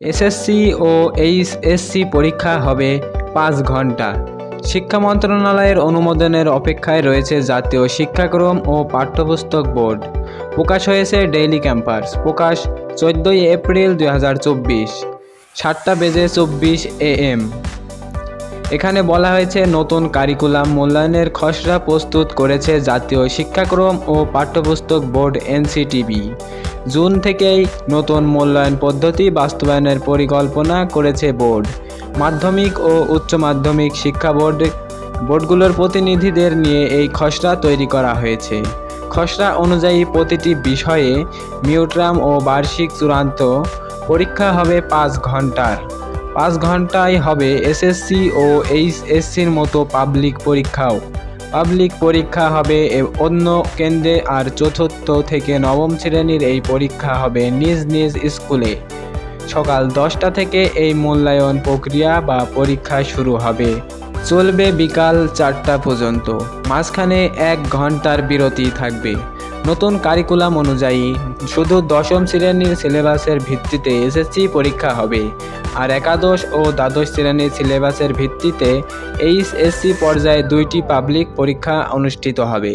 SSC ও HSC পরীক্ষা হবে পাঁচ ঘণ্টা। শিক্ষা মন্ত্রণালয়ের অনুমোদনের অপেক্ষায় রয়েছে জাতীয় শিক্ষাক্রম ও পাঠ্যপুস্তক বোর্ড। প্রকাশ হয়েছে ডেইলি ক্যাম্পাস। প্রকাশ চোদ্দোই এপ্রিল দুই হাজার চব্বিশ, সাতটা বেজে চব্বিশ এএম এখানে বলা হয়েছে, নতুন কারিকুলাম মূল্যায়নের খসড়া প্রস্তুত করেছে জাতীয় শিক্ষাক্রম ও পাঠ্যপুস্তক বোর্ড এনসিটিবি। জুন থেকেই নতুন মূল্যায়ন পদ্ধতি বাস্তবায়নের পরিকল্পনা করেছে বোর্ড। মাধ্যমিক ও উচ্চ মাধ্যমিক শিক্ষা বোর্ড, বোর্ডগুলোর প্রতিনিধিদের নিয়ে এই খসড়া তৈরি করা হয়েছে। খসড়া অনুযায়ী প্রতিটি বিষয়ে মিউট্রাম ও বার্ষিক চূড়ান্ত পরীক্ষা হবে পাঁচ ঘণ্টার। পাঁচ ঘন্টায় হবে এসএসসি ও এইচএসসির মতো পাবলিক পরীক্ষাও। পাবলিক পরীক্ষা হবে অন্য কেন্দ্রে আর চতুর্থ থেকে নবম শ্রেণির এই পরীক্ষা হবে নিজ নিজ স্কুলে। সকাল দশটা থেকে এই মূল্যায়ন প্রক্রিয়া বা পরীক্ষা শুরু হবে। চলবে বিকাল চারটা পর্যন্ত। মাঝখানে এক ঘণ্টার বিরতি থাকবে। নতুন কারিকুলাম অনুযায়ী শুধু দশম শ্রেণির সিলেবাসের ভিত্তিতে এসএসসি পরীক্ষা হবে, আর একাদশ ও দ্বাদশ শ্রেণির সিলেবাসের ভিত্তিতে এইচএসসি পর্যায়ে দুইটি পাবলিক পরীক্ষা অনুষ্ঠিত হবে।